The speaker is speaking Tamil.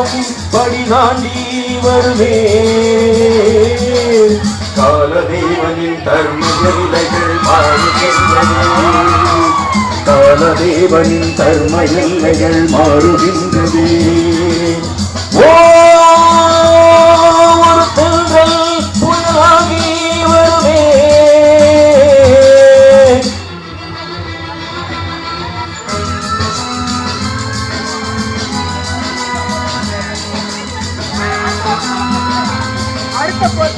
தெய்வம் படி தாண்டி வருமே. காலதேவனின் தர்ம எல்லைகள் மாறுகின்றன காலதேவனின் தர்ம எல்லைகள் மாறுகின்றது. அடுத்த போர்